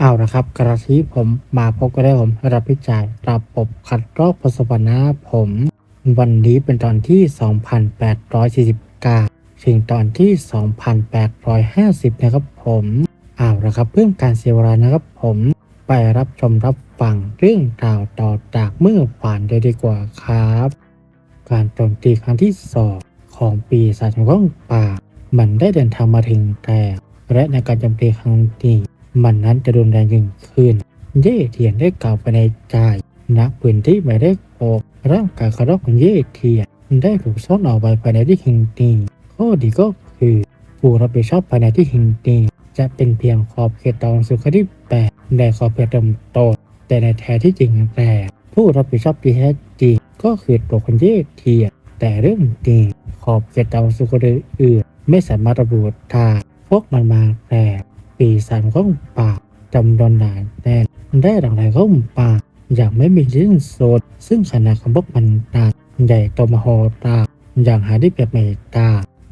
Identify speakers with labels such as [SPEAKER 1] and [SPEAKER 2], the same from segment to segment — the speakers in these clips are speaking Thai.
[SPEAKER 1] เอาละครับ กระที่ผมมาพบกันได้ผมรับพิจัยระบบคัดลอกประสบนาผม วันนี้เป็นตอนที่ 2849 ถึงตอนที่ 2850 นะครับผมเอาละครับเพื่อการเสียเวลานะครับผมไปรับชมรับฟังเรื่องราวต่อจากเมื่อผ่านเลยดีกว่าครับ การโจมตีครั้งที่สองของปีศาจแห่งว่องป่า มันได้เดินทางมาถึงแต่และในการโจมตีครั้งนี้ มันนั้นจะรุนแรงยิ่งขึ้น เย่เทียนได้กล่าวไปในใจณพื้นที่หมายเลขหกร่างกายคารพของเย่เทียนได้ถูกซ่อนออกไปภายในที่หิงตีข้อดีก็คือผู้รับผิดชอบภายในที่หิงตีจะเป็นเพียงขอบเขตตอนสุขที่แปดในขอบเขตเริ่มต้นแต่ในแท้ที่จริงแต่ผู้รับผิดชอบที่แท้จริงก็คือตัวคนเย่เทียนแต่เรื่องนี้ขอบเขตดาวสุกอื่นไม่สามารถระบุได้พวกมันมาแต่ ปีศาจของป่าจำนวนหนาแน่ได้หลังไหลเข้าป่า อย่างไม่มีสิ้นสุดซึ่งขนาดของพวกมันหนักใหญ่โตมโหฬารอย่างหาได้เปรียบไม่ได้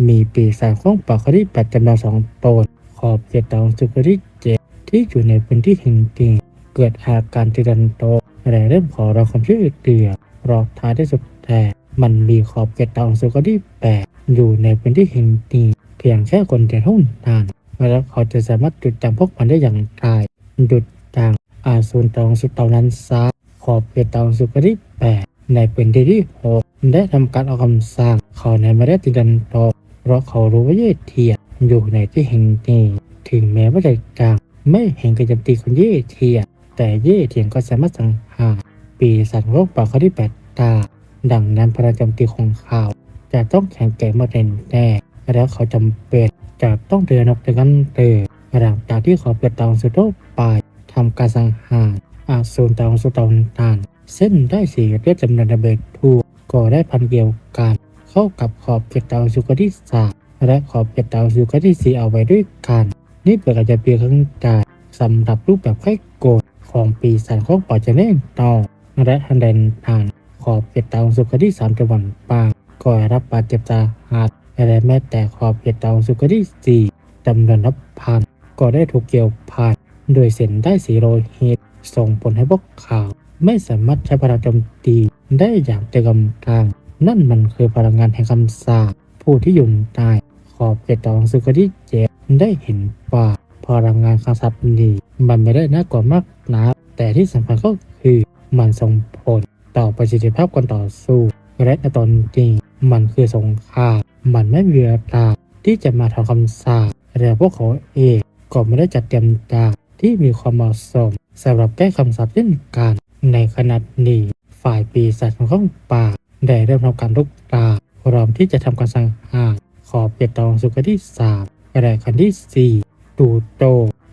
[SPEAKER 1] มีปีศาจของป่าเขาที่แปดจำนวนสองตนขอบเขตดาวสุกที่เจที่อยู่ในพื้นที่แห่งนี้เกิดอาการติดันโตและเริ่มขอเราความช่วยเหลือรอท้ายที่สุดแต่มันมีขอบเขตดาวสุกที่แปดอยู่ในพื้นที่แห่งนี้เพียงแค่คนเดียวเท่านั้น แล้วเขาจะสามารถจุดจำพวกมันได้อย่างไรหยุดจางอาสูรตองสุดเตานั้นซะขอบเขตดาวสุกที่แปดในพื้นที่ที่หกได้ทำการออกคำสั่งเขาในไม่ได้ติดันโตเพราะเขารู้ว่าเย่เทียนอยู่ในที่แห่งนี้ถึงแม้ว่าจะจางไม่เห็นการจมตีของเย่เทียนแต่เย่เทียนก็สามารถสังหารปีศาจโรคป่าเขาที่แปดตาดังนั้นพลังจมตีของเขาจะต้องแข็งแกร่งมาแน่แน่แล้วเขาจำเป็น จะต้องเดินออกจากกันเตอหลังจากที่ขาเปิดตองสุดโลกไปทำการสังหารอาสูรตองสุดตองตาน เส้นได้สี่เรียกจำนวนระเบิดทูกก็ได้พันเกี่ยวกันเข้ากับขอบเขตดาวสุกที่สามและขอบเขตดาวสุกที่สี่เอาไว้ด้วยกัน นี่เป็นอาจจะเพียงครั้งใดสำหรับรูปแบบไข้โกดของปีศาจของป่าจะเล่นต่อและทันใดผ่านขอบเขตดาวสุกที่สามจังหวัดป่าก็รับบาดเจ็บสาหัส และแม้แต่ขอบเขตดาวสุกที่สี่จำนวนนับพันก็ได้ถูกเกี่ยวพันโดยเส้นได้สีโลหิตส่งผลให้พวกเขาไม่สามารถใช้พลังโจมตีได้อย่างเต็มกำลัง นั่นมันคือพลังงานแห่งคำสาปผู้ที่อยู่ใต้ขอบเขตดาวสุกที่เจ็ดได้เห็นว่าพลังงานคำสาปนี้มันไม่ได้น่ากลัวมากนักแต่ที่สำคัญก็คือมันส่งผลต่อประสิทธิภาพการต่อสู้และในตอนนี้ มันคือสงคราม มันไม่มีเวลาที่จะมาทำคำสาปและพวกเขาเองก็ไม่ได้จัดเตรียมการที่มีความเหมาะสมสำหรับแก้คำสาปเช่นกัน ในขณะนี้ฝ่ายปีศาจของข้องป่า ได้เริ่มทำการลุกตาพร้อมที่จะทำการสังหารขอบเขตดาวสุขที่สามและคันที่สี่ตูโต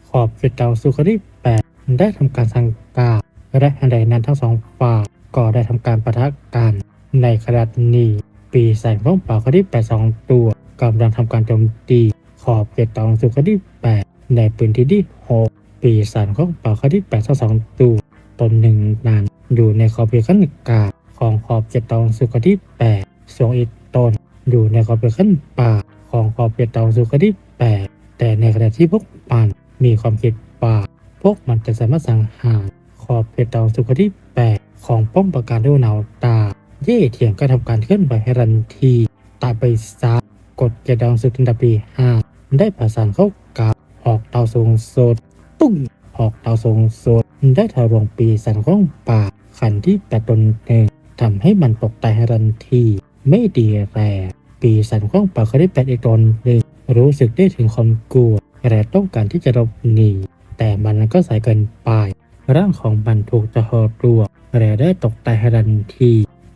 [SPEAKER 1] ขอบเขตดาวสุขที่แปดได้ทำการสังกาและทันใดนั้นทั้งสองฝ่ายก็ได้ทำการปะทะกันในขณะนี้ ปีศาจของป่าคนที่แปดสองตัวกำลังทำการโจมตีขอบเขตดาวสุขที่แปดในพื้นที่ที่หกปีศาจของป่าคนที่แปดทั้งสองตัวตนหนึ่งนั้นอยู่ในขอบเขตขั้นกลางของขอบเขตดาวสุขที่แปดส่วนอีกตนอยู่ในขอบเขตขั้นป่าของขอบเขตดาวสุขที่แปดแต่ในขณะที่พวกมันมีความคิดป่าพวกมันจะสามารถสังหารขอบเขตดาวสุขที่แปดของป้อมปราการด้วยหนาวตา เย่เทียงก็ทำการเคลื่อนไหวให้รันทีตาไปซากดเกดาวสุดอันดับที่ห้าได้ประสานเข้ากับหอกดาวสูงสดตุ้งหอกดาวสูงสดได้ทะลวงปีสันของป่าขันที่แปดตนหนึ่งทำให้มันตกตายให้รันทีไม่ดีแร่ปีสันของป่าเขาได้แปดอีกตนหนึ่งรู้สึกได้ถึงความกลัวและต้องการที่จะหลบหนีแต่มันก็สายเกินไปร่างของมันถูกจะหอตัวและได้ตกตายให้รันที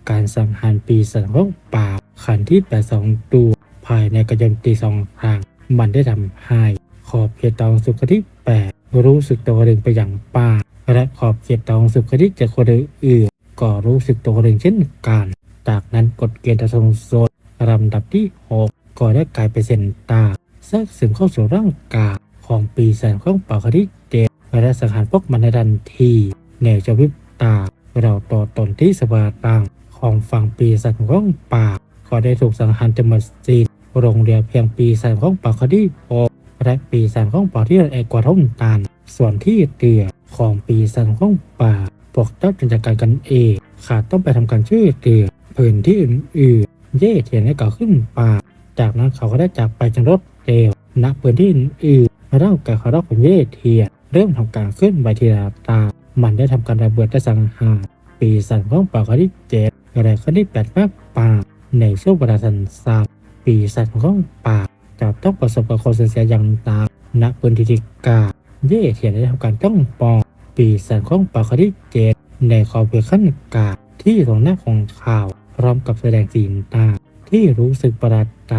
[SPEAKER 1] การสังหารปีศาจของป่าขันที่แปดสองตัวภายในกระยำตีสองครั้งมันได้ทำให้ขอบเขตดาวสุขที่แปดรู้สึกตัวเองไปอย่างป่า และขอบเขตดาวสุขที่จ็ดคนอื่นก็รู้สึกตัวเองเช่นกัน จากนั้นกฎเกณฑ์ทรงโซนลำดับที่หกก็ได้กลายเป็นเส้นตาแทรกซึมเข้าสู่ร่างกายของปีศาจของป่าคที่เจ็ดและสังหารพวกมันในทันทีในจะวิบตาเราต่อตนที่สวาตัง ของฝั่งปีศาจของป่า ก็ได้ถูกสังหารจนหมดสิ้นโรงเรียนเพียงปีศาจของป่าคดีโอและปีศาจของป่าที่ละเอกกว่าเท่าตานส่วนที่เตียของปีศาจของป่าพวกเจ้าจัดการกันเองขาดต้องไปทำการช่วยเตียพื้นที่อื่นๆเย่เทียนให้เก่าขึ้นป่า จากนั้นเขาก็ได้จากไปจังรถเร็วณพื้นที่อื่นๆร่างกายเขารอบของเย่เทียนเริ่มทำการเคลื่อนไหวทีละตา มันได้ทำการระเบิดและสังหารปีศาจของป่าเขาที่เจ็ด อะไรเขาที่แปดมากป่าในช่วงเวลาสั้นๆปีศาจของป่าจะต้องประสบกับความเสียอย่างหนักณพื้นที่ที่กาเย่เทียนได้ทำการจ้องปองปีศาจของป่าเขาที่เจ็ดในขอบเขตขั้นกาที่ตรงหน้าของข่าว พร้อมกับแสดงสีตา ที่รู้สึกประหลาดใจ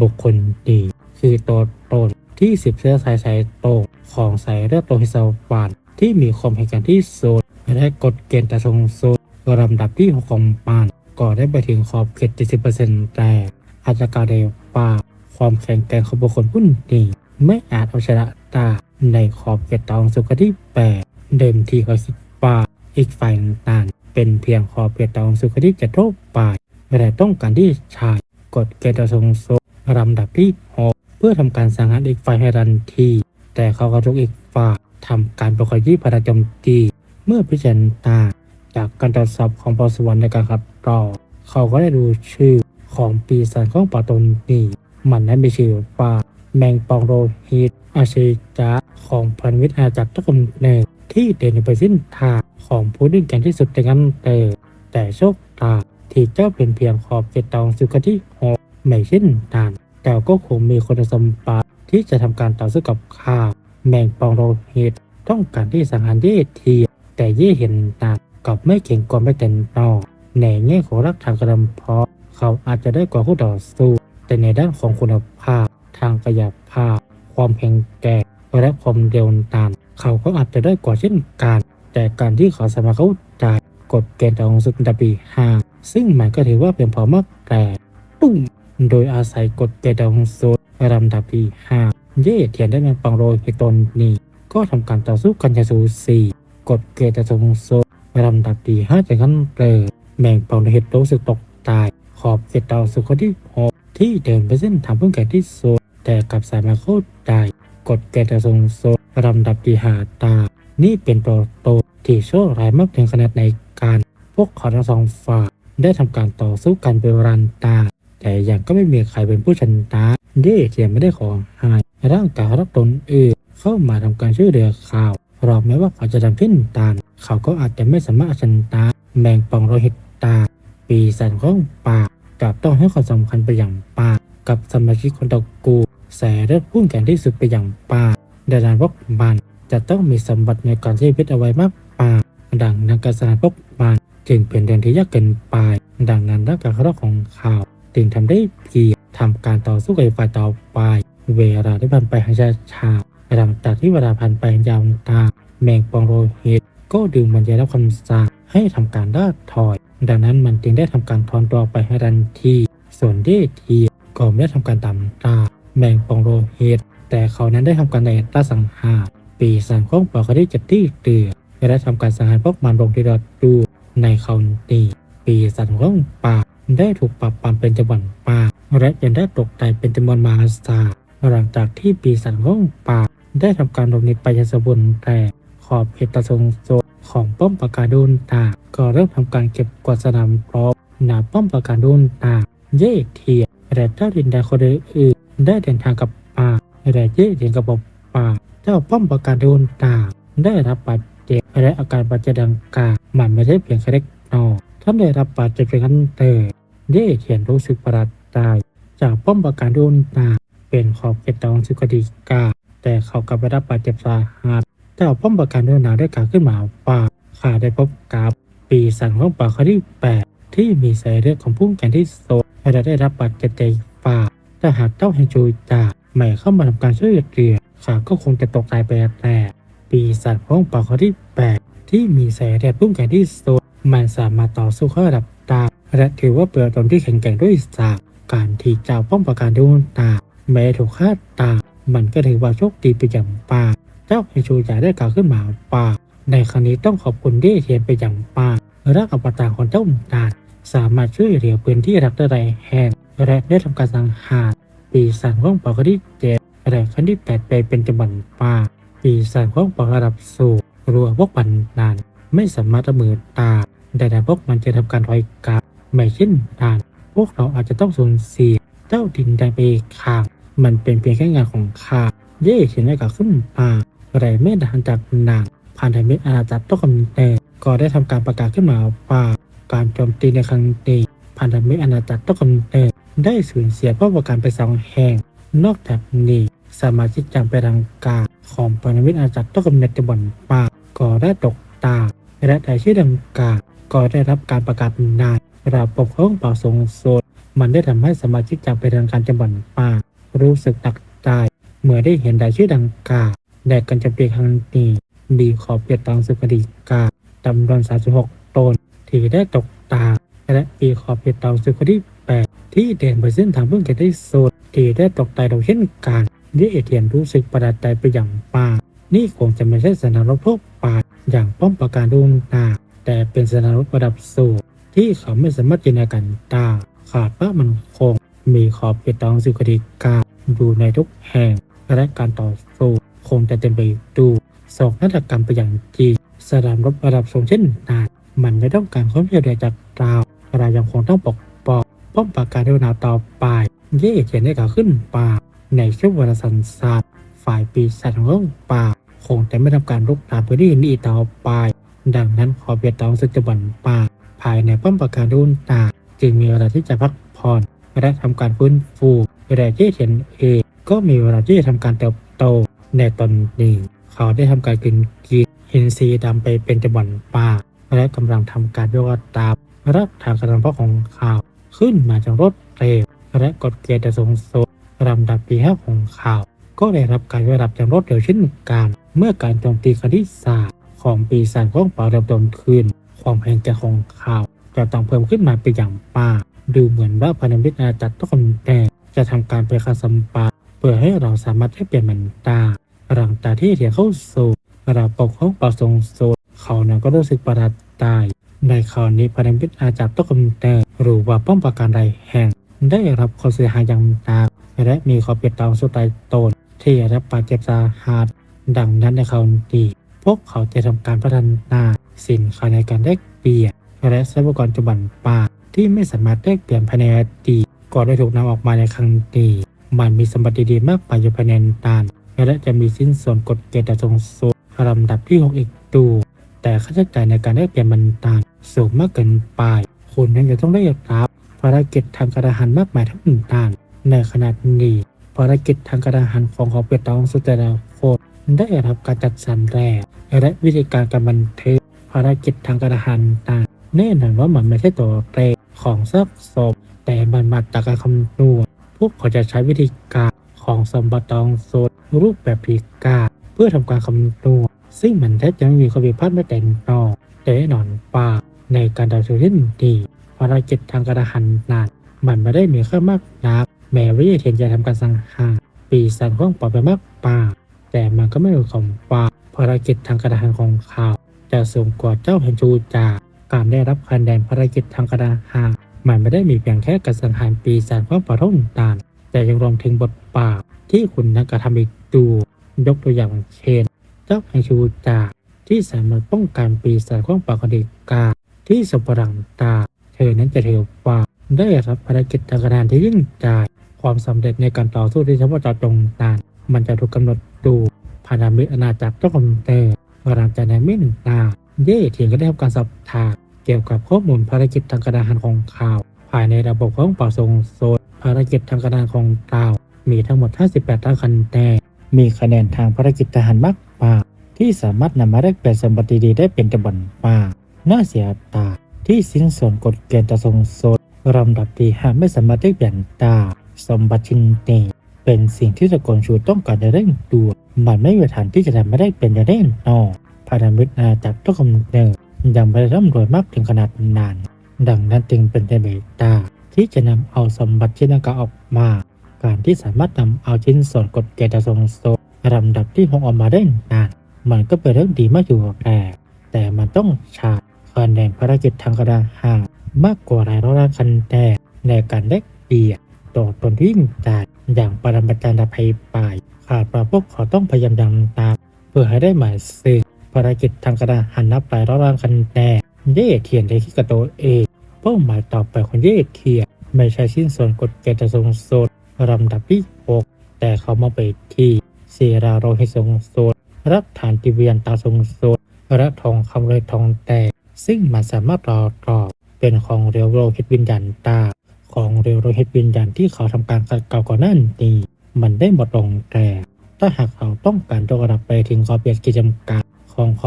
[SPEAKER 1] บุคคลดีคือตัวตนที่สิบเสื้อสายสายโตของสายเลือดโลหิตสวรรค์ที่มีความแข็งแกร่งที่สุดและกฎเกณฑ์แต่ทรงสุด ลำดับที่หกของปานก่อได้ไปถึงขอบเขต 70%แต่อาจจะกาวได้ว่าความแข็งแกร่งของบุคคลผู้นี้ไม่อาจเอาชนะได้ในขอบเขตตองสุขที่แปดเดิมทีเขาคิดว่าอีกฝ่ายนั้นเป็นเพียงขอบเขตตองสุขที่จะโทษไปแต่ต้องการที่ชายกฎเกณฑ์ทรงโซลำดับที่หกเพื่อทำการสังหารอีกฝ่ายให้ทันที แต่เขาก็ทุกอีกฝ่ายทำการประกอบยี่พระจมตีเมื่อพิจารณา จากการตรวจสอบของปสวรรค์ในการขับต่อเขาก็ได้ดูชื่อของปีศาจของป่าตนนี้มันนั้นมีชื่อว่าแมงปองโรฮิตอาชีจาของพันวิทย์อาจักรตะกำเนิดที่เด่นไปสิ้นทางของผู้ดึงกันที่สุดในกันเตอแต่โชคตาที่เจ้าเป็นเพียงขอบเขตตองสุขที่หกไม่เช่นนั้นแต่ก็คงมีคุณสมบัติที่จะทำการต่อสู้กับข้าแมงปองโรหิตต้องการที่สังหารเย่เทียแต่เย่เห็นนัก กับไม่เก่งกว่าไม่เต็นนอกในแง่ของรักทางกระดำเพาะ เขาอาจจะได้กว่าคู่ต่อสู้ แต่ในด้านของคุณภาพ ทางกายภาพ ความแข็งแกร่งและความเร็วตามเขาก็อาจจะได้กว่าเช่นกัน แต่การที่เขาสามารถเข้าใจกฎเกณฑ์ของสุดดับปีห้าซึ่งมันก็ถือว่าเป็นพอมากแต่ตุ้มโดยอาศัยกฎเกณฑ์ของสุดลำดับที่ห้าเย่เทียนได้เป็นปังโรยตนนี้ก็ทำการต่อสู้กันอย่างสูสีกฎเกณฑ์ของสุ ดลำดับที่ห้าจากนั้นเลยแมงเปองโรหิตรู้สึกตกตาย ขอบเขตดาวสุขที่หกที่เดินไปเส้นทางเพื่อแก่ที่สุดแต่กลับสายมาโคตรได้กฎเกณฑ์ทรงโซลำดับที่หาตา นี่เป็นโปรโตที่โชคร้ายมากถึงขนาดในการ พวกเขาทั้งสองฝ่ายได้ทำการต่อสู้กันเป็นรันตา แต่ยังก็ไม่มีใครเป็นผู้ชนะเย่เทียมไม่ได้ขอหายร่างกายรับตนเอื่นเข้ามาทำการช่วยเหลือข่าว รอแม้ว่าเขาจะทำเช่นตาเขาก็อาจจะไม่สามารถชนะแมงปองโรหิตตา ปีศาจของป่ากับต้องให้ความสำคัญไปอย่างป่ากับสมาชิกคนตระกูลแสเลือดพุ่งแก่งที่สุดไปอย่างป่าดังนั้นพวกมันจะต้องมีสมบัติในการใช้ชีวิตเอาไว้มากป่าดังนั้นการสานพวกมันจึงเป็นเรื่องที่ยากเกินไป ดังนั้นร่างกายเขาของข่าวจึงทำได้เพียงทำการต่อสู้กับฝ่ายต่อไป เวลาได้ผ่านไปให้ช้าช้า หลังจากที่เวลาผ่านไปยาวนานแมงปองโรหิตก็ดึงมันจะรับคำสั่งให้ทำการล่าถอย ดังนั้นมันจึงได้ทำการถอนตัวไปให้ทันที ส่วนเดทีก็ไม่ได้ทำการตามตาแมงปองโรหิตแต่เขานั้นได้ทำการในตาสังหารปีศาจของป่าเขาได้จัดที่เตือและได้ทำการสังหารพวกมันลงที่เราดูในเขาตีปีศาจของป่าได้ถูกปรับปรามเป็นจำนวนมาและยังได้ตกตายเป็นจำนวนมหาศาลหลังจากที่ปีศาจของป่า ได้ทำการหลบหนีไปยังสมบุญแต่ขอบเขตตะทรงโซของป้อมปราการโดนตา ก็เริ่มทำการเก็บกวาดสนามพร้อมหนาป้อมปราการโดนตา เย่เทียและเจ้าดินแดนคนอื่นได้เดินทางกับป่าและเย่เดินกับป่าเจ้าป้อมปราการโดนตา ได้รับบาดเจ็บและอาการบาดเจ็บดังกล่าวมันไม่ใช่เพียงแค่เล็กน้อยท่านได้รับบาดเจ็บเป็นขั้นเตอเย่เทียนรู้สึกประหลาดใจจากป้อมปราการโดนตา เป็นขอบเขตตองสุกดีกา แต่เขากลับไปรับบาดเจ็บสาหัสเจ้าป้อมปราการโดนหนาได้กล่าวขึ้นมาว่าข้าได้พบกับปีศาจของป่าเขาที่แปดที่มีสายเลือดของผู้แข่งที่โซและได้รับบาดเจ็บใจฝ่าแต่หากเจ้าแห่งจูจ่าไม่เข้ามาทำการช่วยเหลือข้าก็คงจะตกตายไปแต่ปีศาจของป่าเขาที่แปดที่มีสายเลือดผู้แข่งที่โซมันสามารถต่อสู้ข้าระดับดาวและถือว่าเปลือกตนที่แข็งแกร่งด้วยสากการที่เจ้าป้อปราการโดนตาแม้ถูกฆ่าตา มันก็ถือว่าโชคดีไปอย่างป่าเจ้าไฮชูจ่าได้กล่าวขึ้นมาป่าในครั้งนี้ต้องขอบคุณเด้เทียนไปอย่างป่ารักอวตารของเจ้าตาลสามารถช่วยเหลือพื้นที่รักได้แห่งและได้ทำการสังหารปีศาจของป่าครั้งที่เจ็ดและครั้งที่แปดไปเป็นจำนวนป่าปีศาจของปอกระดับสูงรัวพวกปันนาน ไม่สามารถระมือตาแต่แต่พวกมันจะทำการถอยกลับไม่เช่นนั้นพวกเราอาจจะต้องสูญเสียเจ้าดินแดงไปอีกข้าง มันเป็นเพียงแค่งานของข้าเย่เขียนได้กับขึ้นมาไรไม่ดันจากนางพันธมิตรอาณาจักรต้องกำเนิดก็ได้ทำการประกาศขึ้นมาว่าการโจมตีในครั้งนี้พันธมิตรอาณาจักรต้องกำเนิดได้สูญเสียผู้ประกันไปสองแห่ง นอกจากนี้สมาชิกจำเป็นทางการของพันธมิตรอาณาจักรต้องกำเนิดตะวันป่าก็ได้ตกตา และรายชื่อดังกล่าวก็ได้รับการประกาศนานระบบของเป่าทรงโซนมันได้ทำให้สมาชิกจากไปทางการจังหวัดป่า รู้สึกหนักใจเมื่อได้เห็นรายชื่อดังกล่าวแต่กันจะเปลี่ยนครั้งนี้ดีขอเปลี่ยนตองสุขดีกาจำนวน36 ตนที่ได้ตกตาและปีขอเปลี่ยนตองสุขดี8ที่เด่นไปเส้นทางเพื่อเกิดได้สุดที่ได้ตกตายเราเช่นกันที่เอเทียนรู้สึกประหลาดใจไปอย่างมากนี่คงจะไม่ใช่สนามรบทั่วไปอย่างป้อมปราการดูนาแต่เป็นสนามรบระดับสูงที่เขาไม่สามารถจินตนาการได้ขาดว่ามันคงมีขอบเขตตองสุขดีกา อยู่ในทุกแห่ง และการต่อสู้คงจะเต็มไปดูสองนาฏกรรมไปอย่างจริงสนามรบระดับสูงเช่นนั้นมันไม่ต้องการความช่วยเหลือจากเราเรายังคงต้องปกป้องป้อมปราการดูนาต่อไปเย่เขียนได้กล่าวขึ้นป่า ในช่วงวลาสันสาดฝ่ายปีศาจของโลกป่า คงจะไม่ทำการลุกตามพื้นที่นี้อีกต่อไป ดังนั้นขอเบียตองสึกจบันป่า ภายในป้อมปราการดูนตาจึงมีเวลาที่จะพักผ่อนและทำการฟื้นฟู แต่เย่เทียนเองก็มีเวลาที่จะทำการเติบโตในตอนนี้ เขาได้ทำการกินกินหินซีดำไปเป็นจำนวนป่าและกำลังทำการยกตามรับทางกระทำพ่อของข่าวขึ้นมาจากรถเร็วและกดเกียร์จะสูงสุดลำดับปีห้าของข่าว ก็ได้รับการยอมรับจากรถเร็วเช่นกันเมื่อการโจมตีครั้งที่สามของปีศาจของเป่าเริ่มต้นขึ้น ความแห่งใจของข่าวจะต้องเพิ่มขึ้นมาเป็นอย่างมากดูเหมือนว่าพันธมิตรอาจักรต้องแต่ จะทำการไปคาสัมปาเพื่อให้เราสามารถให้เปลี่ยนมันตาหลังจาที่เถียเข้าสู่ระบบของเป่าทรงโซนเขานั้นก็รู้สึกประหลาดใจในคราวนี้พันธมิตรอาณาจักต้องแต่หรือว่าป้อมปราการใดแห่ง ได้รับความเสียหายอย่างหนักและมีขอบเขตตองสุดใต้ตนที่ได้รับบาดเจ็บสาหัสดังนั้นในคราวนี้พวกเขาจะทำการพัฒนาสินค้าในการแลกเปลี่ยนและทรัพยากรจุบันป่าที่ไม่สามารถแลกเปลี่ยนภายในอดีต ก็ได้ถูกนำออกมาในครั้งนี้มันมีสมบัติดีๆมากมายอยู่ภายในนั้นและจะมีสิ้นส่วนกฎเกณฑ์ทรงสูงลำดับที่ 6 อีกตัวแต่ค่าใช้จ่ายในการแลกเปลี่ยนมันตางสูงมากเกินไปคุณยังจะต้องได้รับภารกิจทางการทหารมากมายทั้งหนึ่งตางในขณะนี้ภารกิจทางการทหารของขอเปียตองสุดแต่ละคนได้รับการจัดสรรแร่และวิธีการการบันทึกภารกิจทางการทหารต่างแน่นอนว่ามันไม่ใช่ตัวเรของทรัพย์สม แต่มันมาจาการคำนวณพวกเขาจะใช้วิธีการของสมบัติองโซนรูปแบบพิกาเพื่อทำการคำนวณซึ่งมันแทบจะไม่มีข้อผิดพลาดแม้แต่น้อยแต่แน่นอนว่าในการดำเนินดีภารกิจทางการทหารนั้นมันไม่ได้มีค่ามากนักแม้วิทยาเทียนจะทำการสังหารปีศาจของปอยไปมากป่า แต่มันก็ไม่รู้คำว่าภารกิจทางการทหารของเขา จะสูงกว่าเจ้าแห่งจูจากการได้รับคะแนนภารกิจทางการทหาร มันไม่ได้มีเพียงแค่การสังหารปีศาจของปล่อยท่งตานแต่ยังรวมถึงบทบาทที่คุณนักกระทำอีกตัวยกตัวอย่างเช่น เจ้าแห่งชูจาที่สามารถป้องกันปีศาจของปากคดีกาที่สปรังตา เธอนั้นจะเทว่าได้รับภารกิจทางการทหารที่ยิ่งใหญ่ความสำเร็จในการต่อสู้ที่เฉพาะเจาะจงนานมันจะถูกกำหนดดูพานามิอาณาจักรต้องเตอร์หลังจากนั้นไม่หนึ่งตาเย่เทียนก็ได้รับการสอบถาม เกี่ยวกับข้อมูลภารกิจทางการทหารของข่าว ภายในระบบของเป่าทรงโซนภารกิจทางการทหารของข่าว มีทั้งหมด 58ตั้งคะแนนมีคะแนนทางภารกิจทหารมากมากที่สามารถนำมาแลกเปลี่ยนสมบัติดีได้เป็นจำนวนมากน่าเสียตาที่สิ้นส่วนกฎเกณฑ์จะทรงโซนลำดับที่ห้าไม่สามารถได้เปลี่ยนตาสมบัติชิ้นนี้เป็นสิ่งที่ตะโกนชูต้องการจะเร่งด่วนมันไม่มีทางที่จะทำไม่ได้เป็นอย่างแน่นอนพารามิตรอาจักต้องกำเนิด ยังไม่ได้ร่ำรวยมากถึงขนาดนั้นดังนั้นจึงเป็นเดเบตาที่จะนำเอาสมบัติชิ้นดังกล่าวออกมา การที่สามารถนำเอาชิ้นส่วนกฎเกณฑ์จะทรงโซลำดับที่หกออกมาได้นานมันก็เป็นเรื่องดีมากอยู่แต่แต่มันต้องชาร์จคะแนนภารกิจทางกระดาษห่างมากกว่าหลายร้อยล้านคะแนนในการแลกเปลี่ยนต่อตนที่ยิ่งใหญ่อย่างปรมาจารย์ภัยป่ายขาดว่าพวกเขาต้องพยายามดังตาม เพื่อให้ได้หมายซึ่ง ภารกิจทางกระดาหันนับหลายร้อยล้านคะแนนเย่เทียนได้คิดกับตัวเองเป้าหมายต่อไปของเย่เทียนไม่ใช่ชิ้นส่วนกฎเกณฑ์สูงสุดลำดับที่หกแต่เขามาไปที่เสีราโรหิตสูงสุดรัฐฐานติเวียนตาสูงสุดและทองคำเลยทองแตกซึ่งมันสามารถรอรอบเป็นของเรียวโรหิตวิญญาณตา ของเรียวโรหิตวิญญาณที่เขาทำการขัดเกลาก่อนหนั้นนี้มันได้หมดลงแต่ถ้าหากเขาต้องการยกระดับไปถึงขอบเขตกิจกัดของข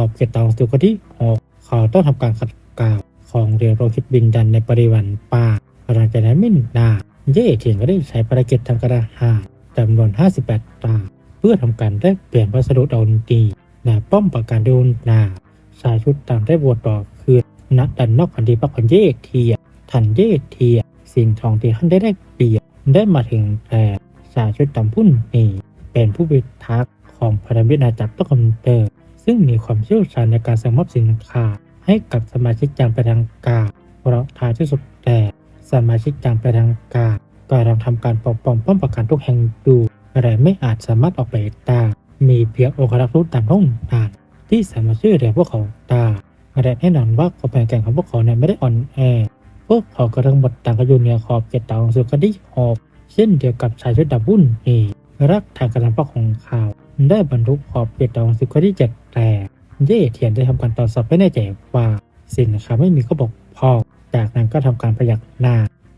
[SPEAKER 1] อบเขตตองสุกที่หกเขาต้องทำการขัดเกลาของเรียวโรหิตวิญญาณในปริวันป่าหลังจากนั้นไม่นานเย่เทียนก็ได้ใช้ภารกิจทางกระหาจำนวน 58 ตา เพื่อทำการแลกเปลี่ยนวัสดุดนตรีและป้อมปราการดนนาชายชุดตามได้บวชต่อคือนักดันนอกพันธีปักพันเย่เทีย ทันเย่เทีย สิ่งทองที่ท่านได้ได้เปลี่ยนได้มาถึงแต่ชายชุดดำพุ่นนี่เป็นผู้พิทักษ์ของพันธมิตรอาจักรตะกันเตอร์ ซึ่งมีความเชี่ยวชาญในการส่งมอบสินค้า ให้กับสมาชิกจางไปนทางการ เพราะท้ายที่สุดแต่สมาชิกจางไปนทางการก็กำลังทำการปกป้องป้อมปราการทุกแห่งดูแต่ไม่อาจสามารถออกไปได้มีเพียงองครักษ์รู้ตามท้องทานที่สามารถช่วยเหลือพวกเขาได้และแน่นอนว่าความแข็งแกร่งของพวกเขาเนี่ยไม่ได้อ่อนแอพวกเขาก็ทั้งหมดต่างก็อยู่เหนือขอบเขตต่าของสุขดิหอบเช่นเดียวกับชายชุดดำวุ่นนี่รักทางกำลังพักของเขาได้บรรทุกขอบเขตต่าของสุขดิเจ็ด แต่เย่เทียนได้ทำการตรวจสอบไม่แน่ใจว่าสินค้าไม่มีข้อบกพร่องจากนั้นก็ทำการประหยัดหน้า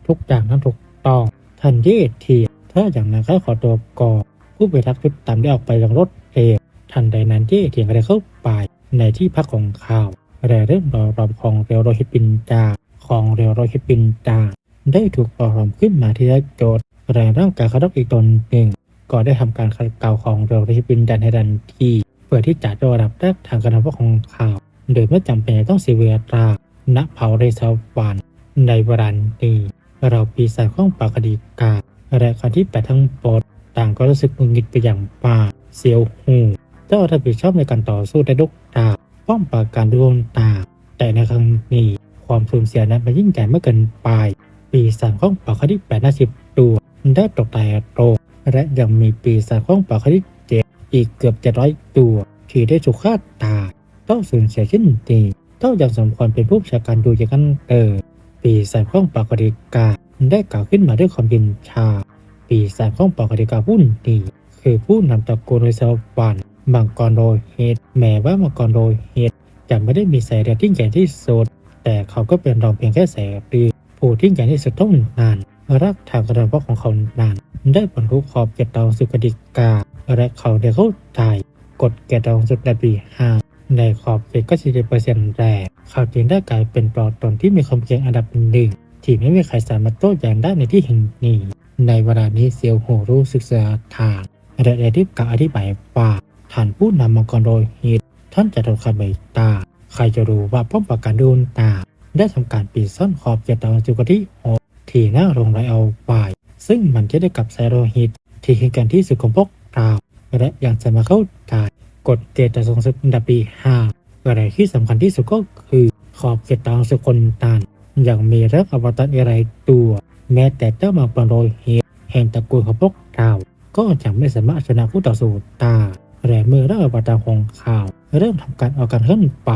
[SPEAKER 1] ทุกอย่างนั้นถูกต้องทันเย่เทียนถ้าอย่างนั้นก็ขอตัวก่อนผู้ไปทักชุดตามได้ออกไปยังรถเร็วทันใดนั้นเย่เทียนก็ได้เข้าไปในที่พักของเขาและเริ่มรอรอบของเรวโรฮิปินจาของเรียวโรฮิปินจาได้ถูกปลอมขึ้นมาที่ได้โจทย์แรงร่างกายเขาต้องอีกตนหนึ่งก็ได้ทำการขัดเกลาของเรียวโรฮิปินจางในดันที เพื่อที่จะยกระดับแรกทางการทำพวกของข่าว โดยไม่จำเป็นต้องเสียเวลาณเผาเรซาวันในวรันนี้เราปีศาจข้องปากคดีกาและคนที่แปดทั้งปดต่างก็รู้สึกหงุดหงิดไปอย่างป่าเสียวหูเจ้ารับผิดชอบในการต่อสู้ได้ดุกดาป้อมปราการดวงตา แต่ในครั้งนี้ความสูญเสียนั้นมันยิ่งใหญ่เมื่อเกินไปปีศาจข้องปากคดีแปดนาสิบตัวได้ตกตายโตและยังมีปีศาจข้องปากคดี อีกเกือบเจ็ดร้อยตัวที่ได้ถูกฆ่าตายต้องสูญเสียเช่นนี้ต้องยังสมควรเป็นผู้ชาการดูอย่างนั้นเออปีศาจข้องปากคดีกาได้กล่าวขึ้นมาด้วยความยินชา ปีศาจข้องปากคดีกาวุ่นนีคือผู้นำตระกูลโดยสวรรค์มังกรโดยเฮดแม้ว่ามังกรโดยเฮดจะไม่ได้มีสายเรือที่ใหญ่ที่สุดแต่เขาก็เป็นรองเพียงแค่สายเรือผู้ที่ใหญ่ที่สุดต้องนานรักทางกระเพาะของเขานาน ได้บรรทุกขอบเกตดาวสุกดิกา และเขาได้เข้าใจกฎเกตดาวสุดในปีห้าในขอบเขตก็สี่เปอร์เซ็นต์แรกเขาจึงได้กลายเป็นปลอดตนที่มีความเก่งอันดับหนึ่งที่ไม่มีใครสามารถโต้แย้งได้ในที่แห่งนี้ ในเวลานี้เซียวโหรู้ศึกษาทางและได้รีบกล่าวอธิบายว่าท่านผู้นำมังกรโดยฮิตท่านจะโดนคาเบตา ใครจะรู้ว่าป้อมปราการโดนตา ได้ทำการปีซ่อนขอบเจตาวจุกที่หกที่หน้าโรงไรเอาไว้ ซึ่งมันจะได้กับไซโรฮิตที่คือการที่สุดของพวกเราและยังจะมาเข้าใจกฎเกณฑ์จะทรงสุดอันดับปีห้าอะไรที่สำคัญที่สุดก็คือขอบเขตตางสุคนตานยังมีรักอวตารอะไรตัว แม้แต่เจ้ามังกรโดยฮิตแห่งตระกูลของพวกเราก็จะไม่สามารถชนะผู้ต่อสู้ตาและเมื่อร่างอวตารของข่าว เริ่มทำการออกการเคลื่อนไป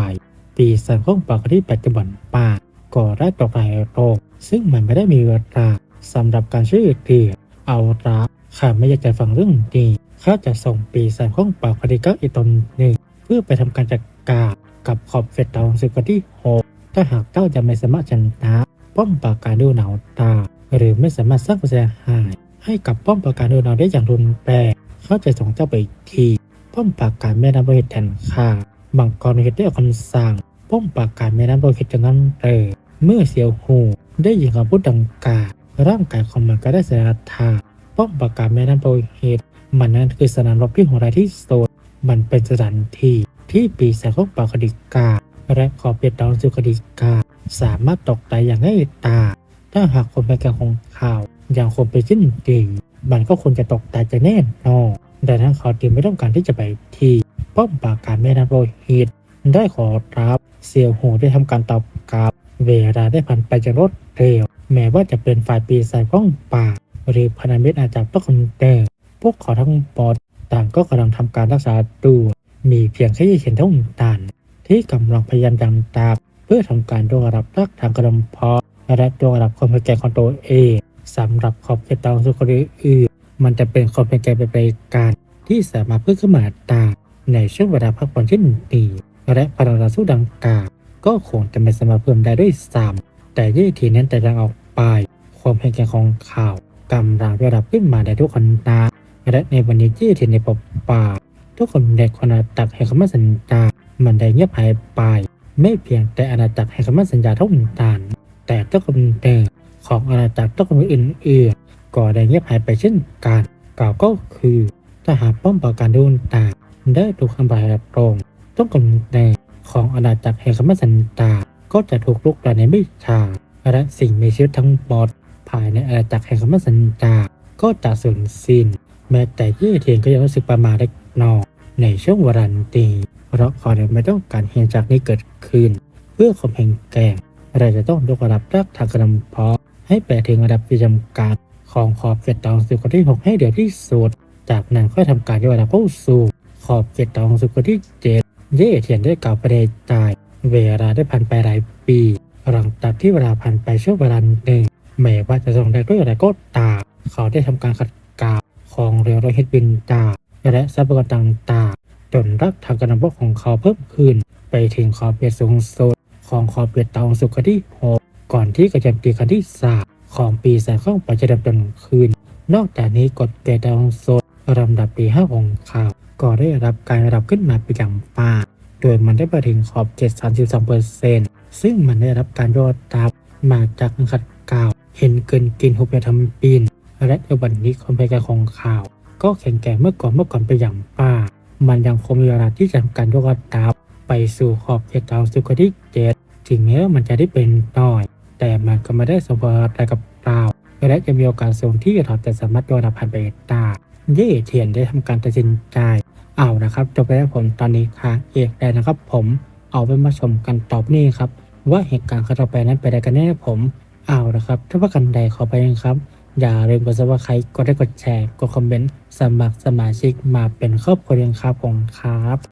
[SPEAKER 1] ปีศาจของปากที่ปัจจุบันป่าก็ได้ตกหลายโรคซึ่งมันไม่ได้มีเวลา สำหรับการช่วยเหลือเอาละข้าไม่อยากจะฟังเรื่องนี้ข้าจะส่งปีศาจของปากคดีกักอีตนหนึ่ง เพื่อไปทำการจัดการกับขอบเฟตตาสุกที่หกถ้าหากเจ้าจะไม่สามารถชนะป้อมปราการดูหนาวตา หรือไม่สามารถสร้างความเสียหาย ให้กับป้อมปราการดูหนาวได้อย่างรุนแรงเขาจะส่งเจ้าไปอีกทีป้อมปราการแม่น้ำโลหิตแทนข้าบังกรโลหิตได้ออกคำสั่งป้อมปราการแม่น้ำโลหิตจากนั้นเออเมื่อเซียวหูได้ยินคำพูดดังกล่าว ร่างกายของมันก็ได้เสียท่าป้อมปราการแม่น้ำโลหิตมันนั้นคือสนามรบที่โหดร้ายที่สุดมันเป็นสถานที่ที่ปีศาจของปาคดิกา และขอเปียดดอนสุคดิกา สามารถตกตายอย่างง่ายตา ถ้าหากคนเป็นการของข่าว อยังคงไปชิ้นดีมันก็ควรจะตกตายจะแน่นอนดังนั้นเขาจึงไม่ต้องการที่จะไปที่ป้อมปราการแม่น้ำโลหิตได้ขอรับเซียวหูได้ทำการตอบกลับ เวลาได้ผ่านไปจากรถเร็ว แม้ว่าจะเป็นฝ่ายปีศาจของป่า หรือพันธมิตรอาจจะต้องคนเดอร์พวกเขาทั้งปอดต่างก็กำลังทำการรักษาตัว มีเพียงแค่เห็นเท่านั้นที่กำลังพยายามดังตามเพื่อทำการยกระดับรักทางกระดมพาะและยกระดับความเป็นแก่ของตัวเองสำหรับขอบเขตตางสุขอื่นมันจะเป็นความเป็นแก่ไปไปการที่สามารถเพิ่มขึ้นมาตามในช่วงเวลาพักผ่อนเช่นนี้และพลังต่อสู้ดังกล่าว ก็คงจะไม่สามารถเพิ่มได้ด้วยซ้ำแต่ยี่ทีนั้นแต่ดังออกไป ความเป็นแก่ของข่าวกำลังระดับขึ้นมาในทุกคนตาและในวันนี้ยี่ทีในปบป่า ทุกคนในอาณาจักรแห่งคำมั่นสัญญามันได้เงียบหายไป ไม่เพียงแต่อาณาจักรแห่งคำมั่นสัญญาเท่านั้นแต่ทุกคนเดิมของอาณาจักรทุกคนอื่นๆก็ได้เงียบหายไปเช่นกันกล่าวก็คือทหารป้อมปราการดูนตาได้ถูกทำลายระตรงกคนเดิม ของอาณาจักรแห่งคำมั่นสัญญาก็จะถูกลุกลามในไม่ช้าและสิ่งมีชีวิตทั้งหมดภายในอาณาจักรแห่งคำมั่นสัญญาก็จะสูญสิ้น แม้แต่ยี่เทียนก็ยังรู้สึกประมาทเล็กน้อยในช่วงวรันตีเพราะเขาเนี่ยไม่ต้องการเห็นจากนี้เกิดขึ้น เพื่อความแห่งแก่งเราจะต้องยกระดับรักทางกระดำพาะให้ไปถึงระดับที่จำกัดของขอบเขตตองสุขที่ 6 ให้เดียวที่สุด จากนั้นค่อยทำการยกระดับเข้าสู่ขอบเขตตองสุขที่ 7 เย่เทียนได้กล่าวประเดชตาย เวลาได้ผ่านไปหลายปีหลังจากที่เวลาผ่านไปช่วงเวลาหนึ่งแม้ว่าจะทรงได้ด้วยอะไรก็ตามเขาได้ทำการขัดกาของเรือโรหิตบินตา และทรัพยากรต่างๆจนรักทางการนำพวกของเขาเพิ่มขึ้น ไปถึงขอบเขตสูงสุดของขอบเขตตะวันสุขที่6ก่อนที่กระจำปีครั้งที่สามของปีแสนข้องปัจจุบันจนคืน นอกจากนี้กฎเกณฑ์ตะวันสุด ลำดับปี5ของเขาว ก็ได้รับการรับขึ้นมาเป็นอย่างมากโดยมันได้ไปถึงขอบเขต32เปอร์เซ็นต์ซึ่งมันได้รับการยอดรับมาจากนักขัดเกลาเห็นเกินกินหุบไปทำปีน และในวันนี้ความพยายามของข่าว ก็แข็งแกร่งเมื่อก่อนเมื่อก่อนไปอย่างป้า มันยังคงมีเวลาที่จะทำการยกระดับไปสู่ขอบเขตดาวสุขที่เจ็ดถึงแม้ว่ามันจะได้เป็นน้อย แต่มันก็ไม่ได้สมบูรณ์อะไรกับเราและจะมีโอกาสสูงที่เราจะสามารถยกระดับผ่านไปได้ เย่เทียนได้ทำการตัดสินใจเอานะครับจบไปแล้วผมตอนนี้ค่ะเอกได้นะครับ ผมเอาไปมาชมกันตอบนี่ครับ ว่าเหตุการณ์ครั้งต่อไปนั้นไปได้กันแน่ผมเอานะครับ ถ้าว่ากันใดขอไปนะครับ อย่าลืมกดซับสไครต์กดไลค์กดแชร์กดคอมเมนต์สมัครสมาชิกมาเป็นครอบครัวเรียนครับผมครับ